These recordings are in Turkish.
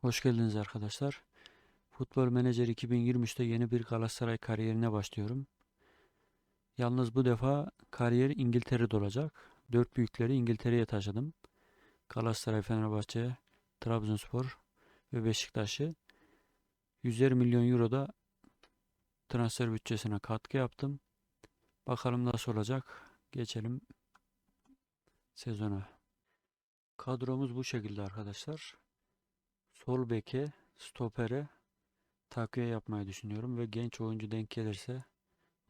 Hoş geldiniz arkadaşlar. Futbol Menajer 2023'te yeni bir Galatasaray kariyerine başlıyorum. Yalnız bu defa kariyer İngiltere'de olacak. Dört büyükleri İngiltere'ye taşıdım. Galatasaray, Fenerbahçe, Trabzonspor ve Beşiktaş'ı 100'er milyon euro da transfer bütçesine katkı yaptım. Bakalım nasıl olacak. Geçelim sezona. Kadromuz bu şekilde arkadaşlar. Sol beke, stopere takviye yapmayı düşünüyorum ve genç oyuncu denk gelirse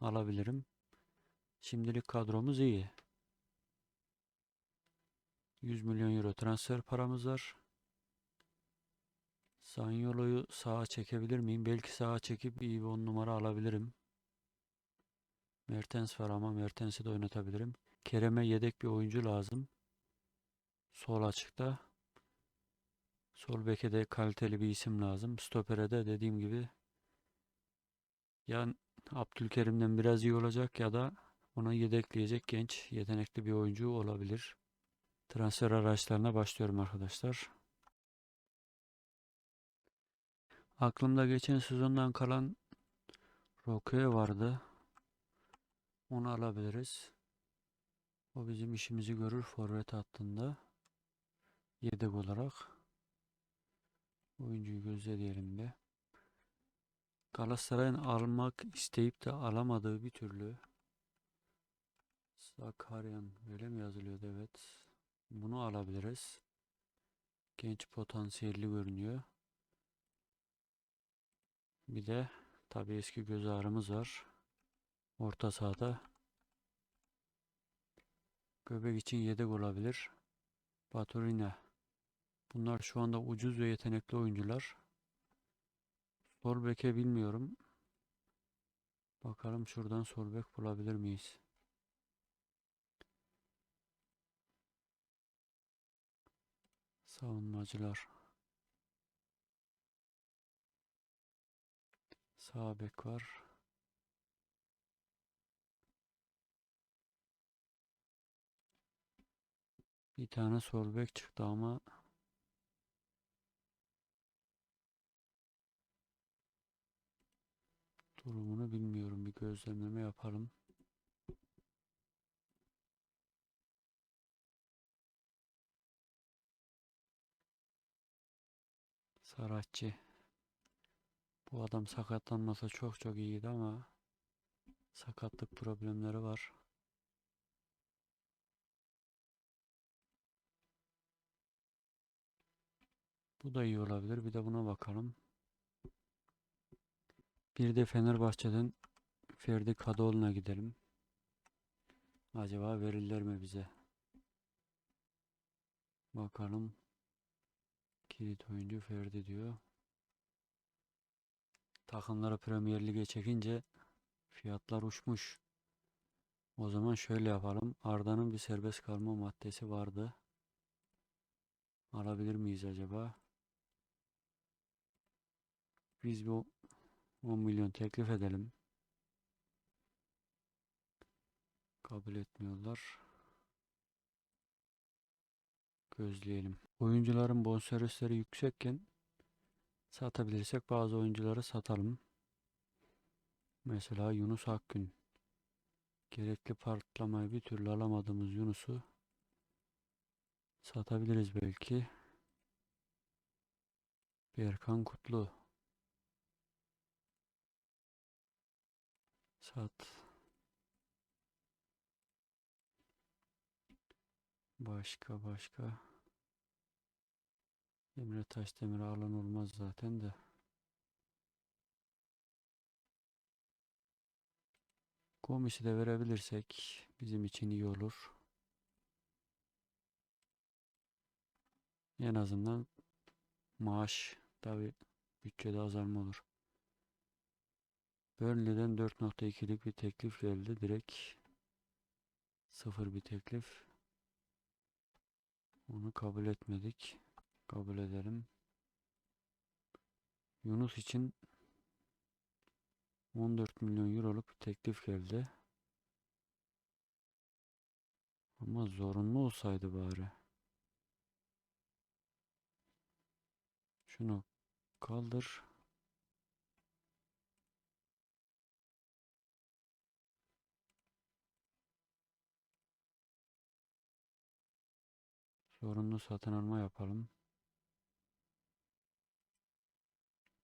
alabilirim. Şimdilik kadromuz iyi. 100 milyon euro transfer paramız var. Zaniolo'yu sağa çekebilir miyim? Belki sağa çekip iyi bir 10 numara alabilirim. Mertens var ama Mertens'i de oynatabilirim. Kerem'e yedek bir oyuncu lazım. Sol açıkta. Sol beke de kaliteli bir isim lazım. Stopere de dediğim gibi ya Abdülkerim'den biraz iyi olacak ya da ona yedekleyecek genç, yetenekli bir oyuncu olabilir. Transfer araçlarına başlıyorum arkadaşlar. Aklımda geçen sezondan kalan Roque vardı. Onu alabiliriz. O bizim işimizi görür forvet hattında. Yedek olarak. Oyuncuyu gözleyelim bir. Galatasaray'ın almak isteyip de alamadığı bir türlü Sakaryan öyle mi yazılıyordu evet. Bunu alabiliriz. Genç potansiyelli görünüyor. Bir de tabii eski göz ağrımız var. Orta sahada Göbek için yedek olabilir. Baturina. Bunlar şu anda ucuz ve yetenekli oyuncular. Sol beke bilmiyorum. Bakalım şuradan sol bek bulabilir miyiz? Savunmacılar. Sağ bek var. Bir tane sol bek çıktı ama durumunu bilmiyorum. Bir gözlemleme yapalım. Saratçı. Bu adam sakatlanmasa çok çok iyiydi ama sakatlık problemleri var. Bu da iyi olabilir. Bir de buna bakalım. Bir de Fenerbahçe'den Ferdi Kadıoğlu'na gidelim. Acaba verirler mi bize? Bakalım. Kilit oyuncu Ferdi diyor. Takımlara Premier Lig'e çekince fiyatlar uçmuş. O zaman şöyle yapalım. Arda'nın bir serbest kalma maddesi vardı. Alabilir miyiz acaba? Biz bu 10 milyon teklif edelim. Kabul etmiyorlar. Gözleyelim. Oyuncuların bonservisleri yüksekken satabilirsek bazı oyuncuları satalım. Mesela Yunus Akgün. Gerekli patlamayı bir türlü alamadığımız Yunus'u satabiliriz belki. Berkan Kutlu. Sat. Başka başka. Emre Taşdemir alan olmaz zaten de. Komis'i de verebilirsek bizim için iyi olur. En azından maaş tabi bütçede azalma olur. Burnley'den 4.2'lik bir teklif geldi. Direkt sıfır bir teklif. Onu kabul etmedik. Kabul edelim. Yunus için 14 milyon euroluk bir teklif geldi. Ama zorunlu olsaydı bari. Şunu kaldır. Zorunlu satın alma yapalım.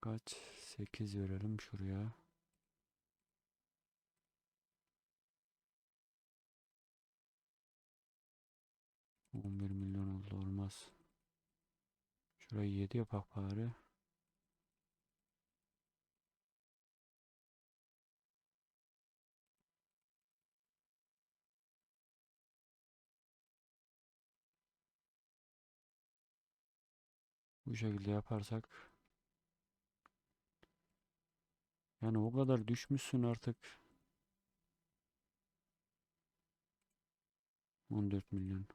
Kaç? 8 verelim şuraya. On bir milyon oldu olmaz. Şurayı 7 yapak bari. Bu şekilde yaparsak yani o kadar düşmüşsün artık. 14 milyon.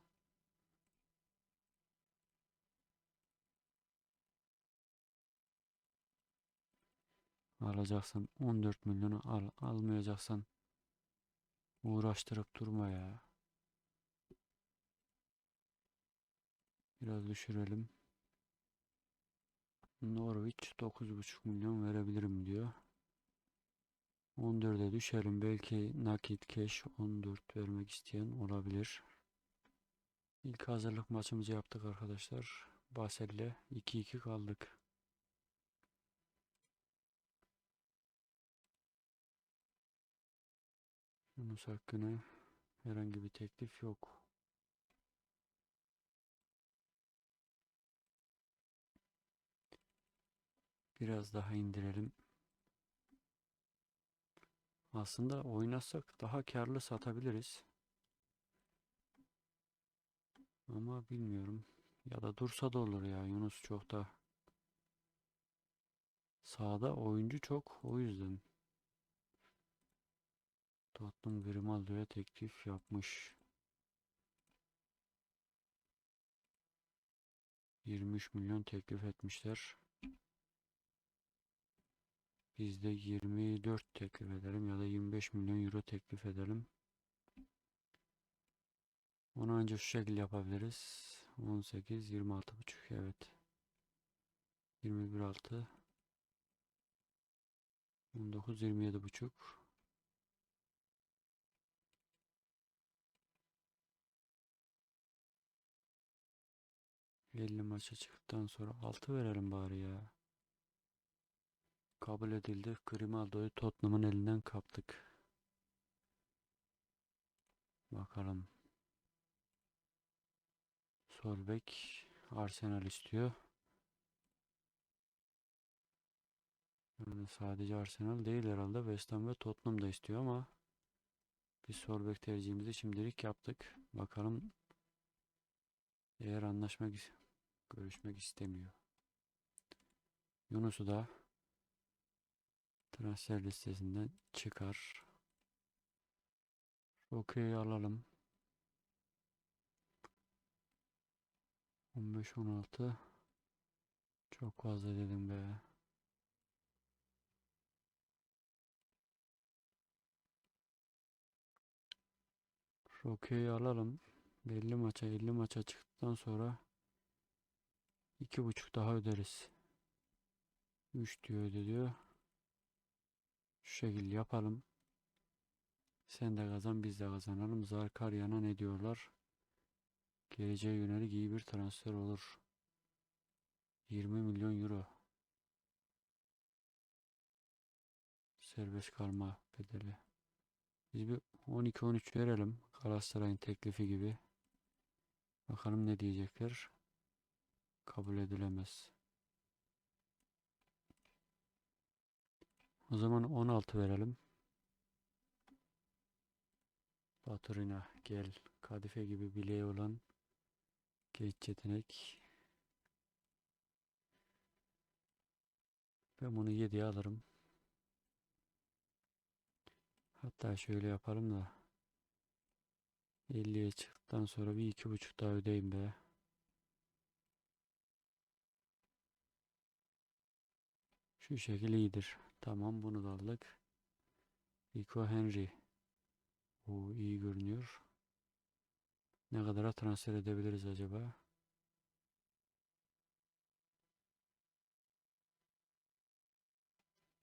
Alacaksan 14 milyonu al. Almayacaksan uğraştırıp durma ya. Biraz düşürelim. Norwich 9,5 milyon verebilirim diyor. 14'e düşelim. Belki nakit cash 14 vermek isteyen olabilir. İlk hazırlık maçımızı yaptık arkadaşlar. Basel'le 2-2 kaldık. Yunus hakkında herhangi bir teklif yok. Biraz daha indirelim. Aslında oynasak daha karlı satabiliriz. Ama bilmiyorum. Ya da dursa da olur ya. Yunus çok da sağda oyuncu çok. O yüzden Tottenham Grimaldo'ya teklif yapmış. 23 milyon teklif etmişler. Biz de 24 teklif edelim ya da 25 milyon euro teklif edelim. Onu ancak şu şekilde yapabiliriz. 18, 26 buçuk evet. 21 6 19 27 buçuk. Elli maça çıktıktan sonra 6 verelim bari ya. Kabul edildi. Grimaldo'yu Tottenham'ın elinden kaptık. Bakalım. Solbek Arsenal istiyor. Yani sadece Arsenal değil herhalde. West Ham ve Tottenham da istiyor ama biz Solbek tercihimizi şimdilik yaptık. Bakalım eğer anlaşmak görüşmek istemiyor. Yunus'u da transfer listesinden çıkar. Okey alalım. 15 16 çok fazla dedim be. Rokeyi alalım. Belli maça 50 maça çıktıktan sonra iki buçuk daha öderiz. 3 diyor öde diyor. Şu şekilde yapalım. Sen de kazan biz de kazanalım. Zarkaryan'a ne diyorlar? Geleceğe yönelik iyi bir transfer olur. 20 milyon euro. Serbest kalma bedeli. Biz bir 12-13 verelim. Galatasaray'ın teklifi gibi. Bakalım ne diyecekler. Kabul edilemez. O zaman 16 verelim. Baturina gel. Kadife gibi bileği olan genç yetenek. Ben bunu 7'ye alırım. Hatta şöyle yapalım da 50'ye çıktıktan sonra bir iki buçuk daha ödeyim be. Şu şekil iyidir. Tamam bunu da aldık. Rico Henry. O iyi görünüyor. Ne kadara transfer edebiliriz acaba?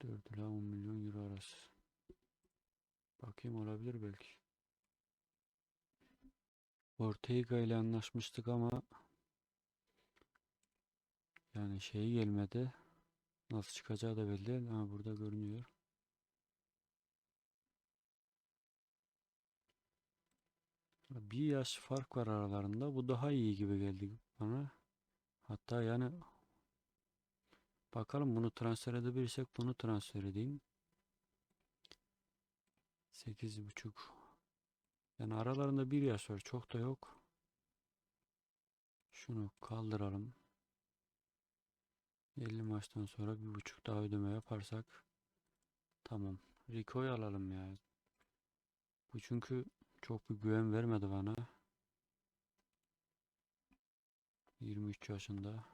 4 ila 10 milyon euro arası. Bakayım olabilir belki. Ortega ile anlaşmıştık ama yani şey gelmedi. Nasıl çıkacağı da belli değil. Ha burada görünüyor. Bir yaş fark var aralarında. Bu daha iyi gibi geldi bana. Hatta yani bakalım bunu transfer edebilirsek bunu transfer edeyim. 8,5 yani aralarında bir yaş var. Çok da yok. Şunu kaldıralım. 50 maçtan sonra bir buçuk daha ödeme yaparsak tamam. Rico'yu alalım ya. Bu çünkü çok bir güven vermedi bana. 23 yaşında.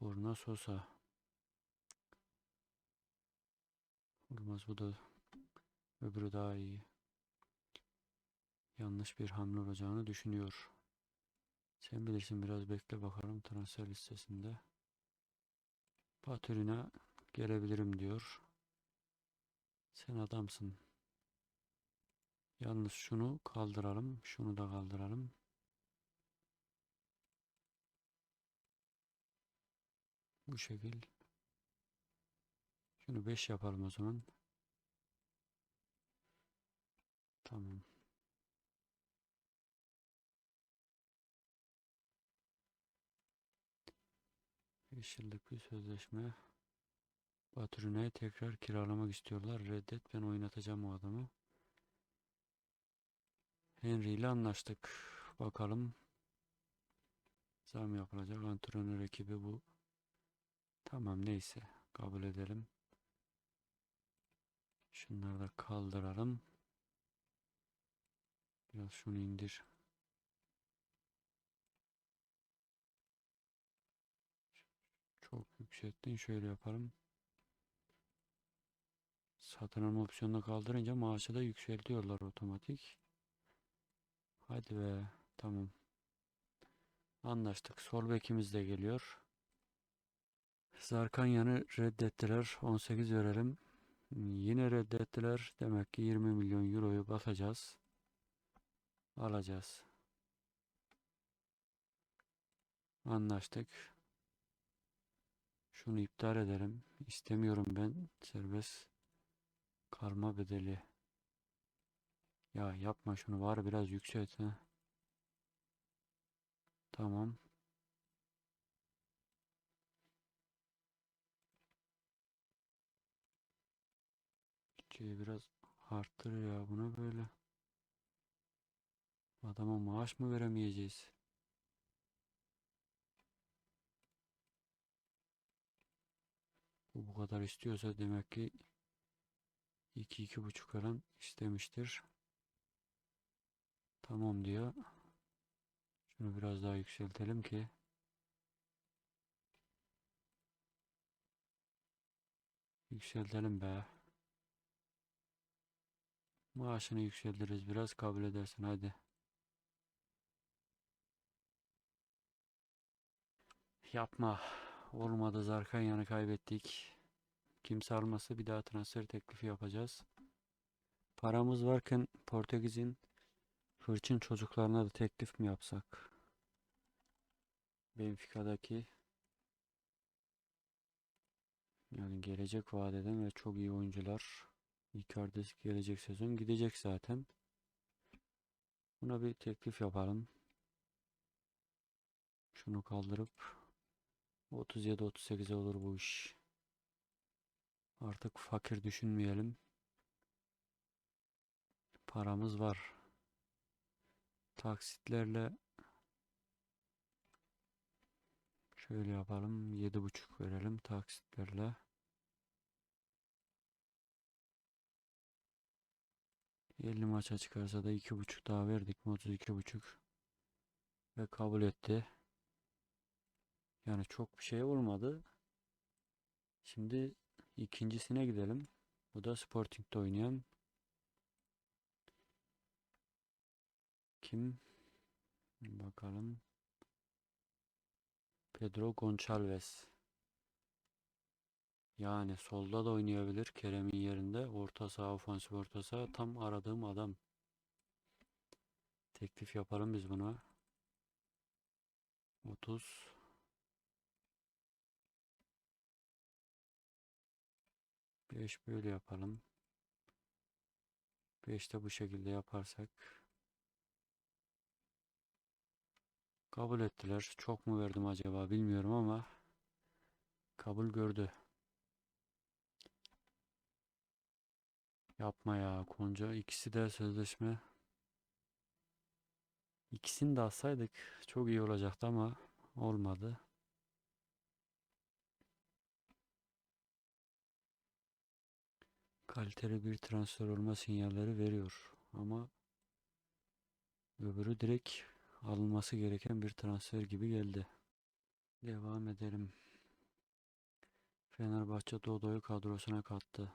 Borna Sosa. Olmaz bu da öbürü daha iyi. Yanlış bir hamle olacağını düşünüyor. Sen bilirsin biraz bekle bakalım transfer listesinde. Patürine gelebilirim diyor. Sen adamsın. Yalnız şunu kaldıralım. Şunu da kaldıralım. Bu şekil. Şunu 5 yapalım o zaman. Tamam. Beş yıllık bir sözleşme. Baturuna'yı tekrar kiralamak istiyorlar. Reddet ben oynatacağım o adamı. Henry ile anlaştık. Bakalım. Zam yapılacak. Antrenör ekibi bu. Tamam neyse. Kabul edelim. Şunları da kaldıralım. Biraz şunu indir. Çok yükselttin. Şöyle yapalım. Satın alma opsiyonunu kaldırınca maaşı da yükseltiyorlar otomatik. Hadi be. Tamam. Anlaştık. Sol bekimiz de geliyor. Zarkanyan'ı reddettiler. 18 verelim. Yine reddettiler. Demek ki 20 milyon euroyu basacağız. Alacağız. Anlaştık. Şunu iptal edelim. İstemiyorum ben serbest kalma bedeli. Ya yapma şunu var biraz yükselt ha. Tamam. Bütçeyi biraz arttır ya buna böyle. Adama maaş mı veremeyeceğiz? Bu bu kadar istiyorsa demek ki 2 iki buçuk falan istemiştir. Tamam diyor. Şunu biraz daha yükseltelim ki yükseltelim be. Maaşını yükseltiriz biraz kabul edersin hadi. Yapma. Olmadı Zarkanyan'ı kaybettik. Kimse almasa bir daha transfer teklifi yapacağız. Paramız varken Portekiz'in Hırçın çocuklarına da teklif mi yapsak? Benfica'daki yani gelecek vadeden ve çok iyi oyuncular. Icardi gelecek sezon gidecek zaten. Buna bir teklif yapalım. Şunu kaldırıp 37-38'e olur bu iş. Artık fakir düşünmeyelim. Paramız var. Taksitlerle şöyle yapalım. 7,5 verelim taksitlerle. elli maça çıkarsa da iki buçuk daha verdik mi? 32,5 ve kabul etti. Yani çok bir şey olmadı. Şimdi ikincisine gidelim. Bu da Sporting'de oynayan kim? Bakalım. Pedro Gonçalves. Yani solda da oynayabilir Kerem'in yerinde. Orta saha, ofansif orta saha. Tam aradığım adam. Teklif yapalım biz buna. 30 5 böyle yapalım. 5 de bu şekilde yaparsak kabul ettiler. Çok mu verdim acaba bilmiyorum ama kabul gördü. Yapma ya Konca ikisi de sözleşme. İkisini de alsaydık çok iyi olacaktı ama olmadı. Kaliteli bir transfer olma sinyalleri veriyor ama öbürü direkt alınması gereken bir transfer gibi geldi. Devam edelim. Fenerbahçe Dodo'yu kadrosuna kattı.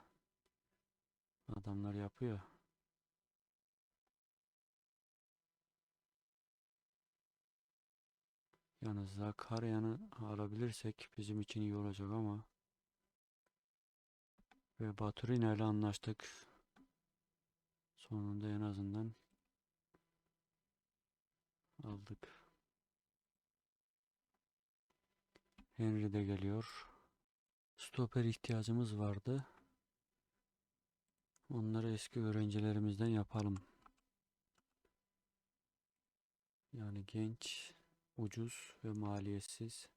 Adamlar yapıyor. Yalnız Zakarya'nı alabilirsek bizim için iyi olacak ama ve Baturina ile anlaştık. Sonunda en azından aldık. Henry de geliyor. Stoper ihtiyacımız vardı. Onları eski öğrencilerimizden yapalım. Yani genç, ucuz ve maliyetsiz.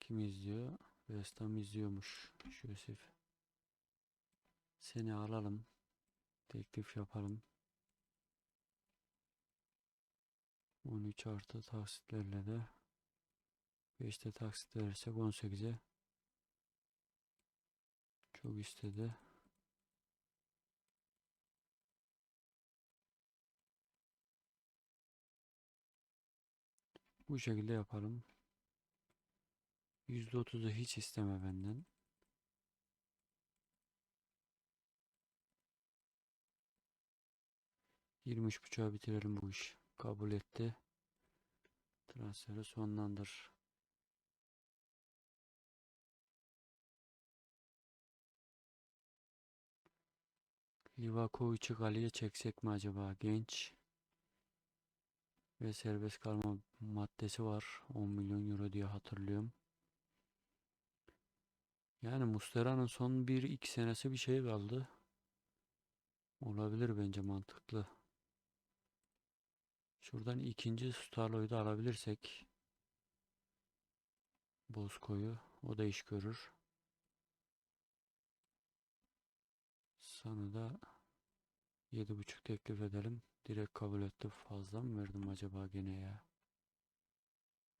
Kim izliyor? West Ham izliyormuş. Yusuf. Seni alalım. Teklif yapalım. 13 artı taksitlerle de 5'te taksit verirsek 18'e çok istedi. Bu şekilde yapalım. %30'u hiç isteme benden. Yirmi üç buçuğa bitirelim bu iş. Kabul etti. Transferi sonlandır. Livakovic'i kaleye çeksek mi acaba? Genç ve serbest kalma maddesi var. 10 milyon euro diye hatırlıyorum. Yani Muslera'nın son 1-2 senesi bir şey kaldı. Olabilir bence mantıklı. Şuradan ikinci Starlo'yu da alabilirsek Bozko'yu o da iş görür. Sana da 7.5 teklif edelim. Direkt kabul etti. Fazla mı verdim acaba gene ya?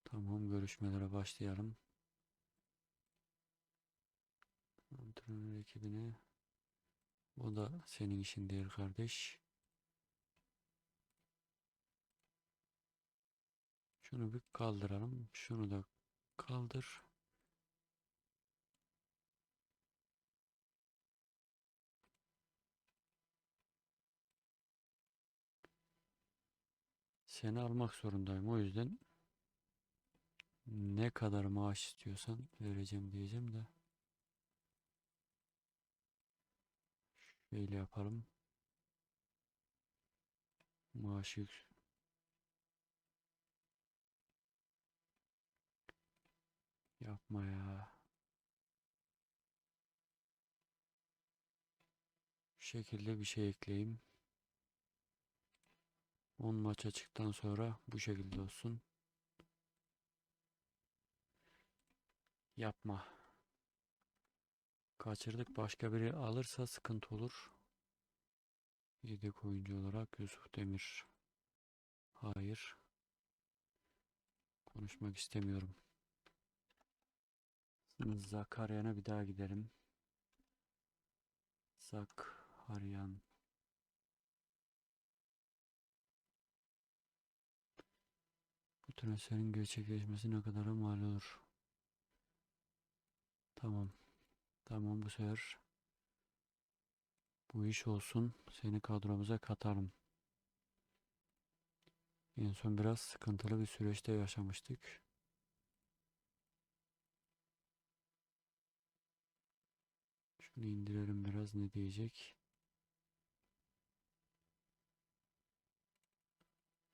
Tamam görüşmelere başlayalım. Antrenör ekibine o da senin işin değil kardeş. Şunu bir kaldıralım. Şunu da kaldır. Seni almak zorundayım. O yüzden ne kadar maaş istiyorsan vereceğim diyeceğim de. Şöyle yapalım. Maaş yük. Yapma ya. Şu şekilde bir şey ekleyeyim. 10 maça çıktıktan sonra bu şekilde olsun. Yapma. Kaçırdık. Başka biri alırsa sıkıntı olur. Yedek oyuncu olarak Yusuf Demir. Hayır. Konuşmak istemiyorum. Zakarya'na bir daha gidelim. Zakaryan. Bu transferin gerçekleşmesi ne kadar mal olur? Tamam. Tamam bu sefer bu iş olsun. Seni kadromuza katalım. En son biraz sıkıntılı bir süreçte yaşamıştık. Şunu indirelim biraz ne diyecek.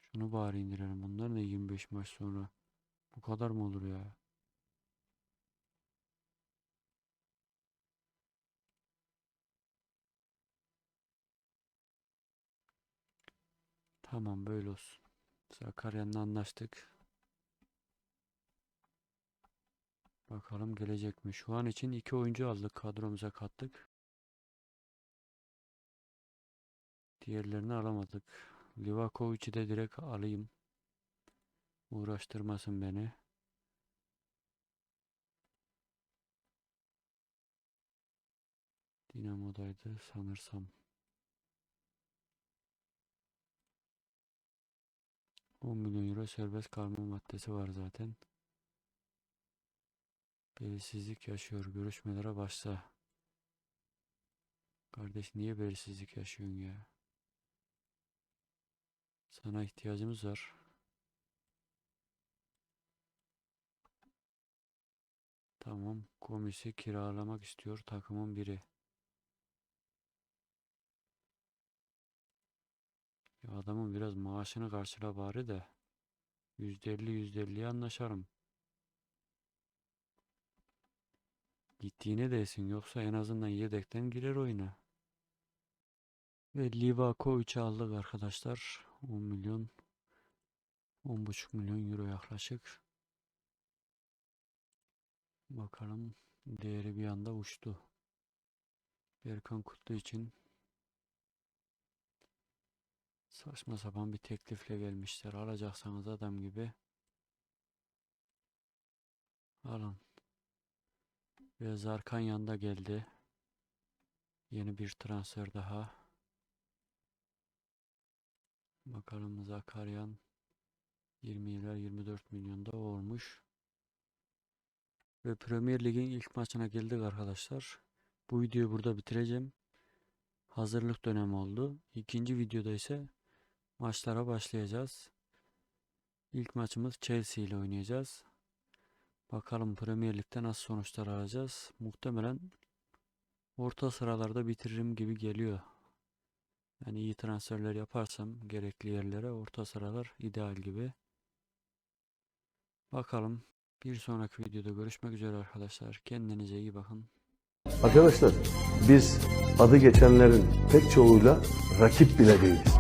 Şunu bari indirelim. Bunlar ne 25 maç sonra? Bu kadar mı olur ya? Tamam böyle olsun. Sakarya'nın anlaştık. Bakalım gelecek mi? Şu an için iki oyuncu aldık. Kadromuza kattık. Diğerlerini alamadık. Livakovic'i de direkt alayım. Uğraştırmasın beni. Dinamo'daydı sanırsam. 10 milyon euro serbest kalma maddesi var zaten. Belirsizlik yaşıyor. Görüşmelere başla. Kardeş niye belirsizlik yaşıyorsun ya? Sana ihtiyacımız var. Tamam. Komisi kiralamak istiyor takımın biri. Ya adamın biraz maaşını karşıla bari de. %50 %50'ye anlaşalım. Gittiğine değsin yoksa en azından yedekten girer oyuna. Ve Livakovic'i aldık arkadaşlar. 10 milyon 10,5 milyon euro yaklaşık. Bakalım değeri bir anda uçtu. Berkan Kutlu için saçma sapan bir teklifle gelmişler. Alacaksanız adam gibi alın. Ve Zarkanyan da geldi. Yeni bir transfer daha. Bakalım Zakaryan 20 ila 24 milyonda olmuş. Ve Premier Lig'in ilk maçına geldik arkadaşlar. Bu videoyu burada bitireceğim. Hazırlık dönemi oldu. İkinci videoda ise maçlara başlayacağız. İlk maçımız Chelsea ile oynayacağız. Bakalım Premier Lig'de nasıl sonuçlar alacağız. Muhtemelen orta sıralarda bitiririm gibi geliyor. Yani iyi transferler yaparsam gerekli yerlere orta sıralar ideal gibi. Bakalım bir sonraki videoda görüşmek üzere arkadaşlar. Kendinize iyi bakın. Arkadaşlar biz adı geçenlerin pek çoğuyla rakip bile değiliz.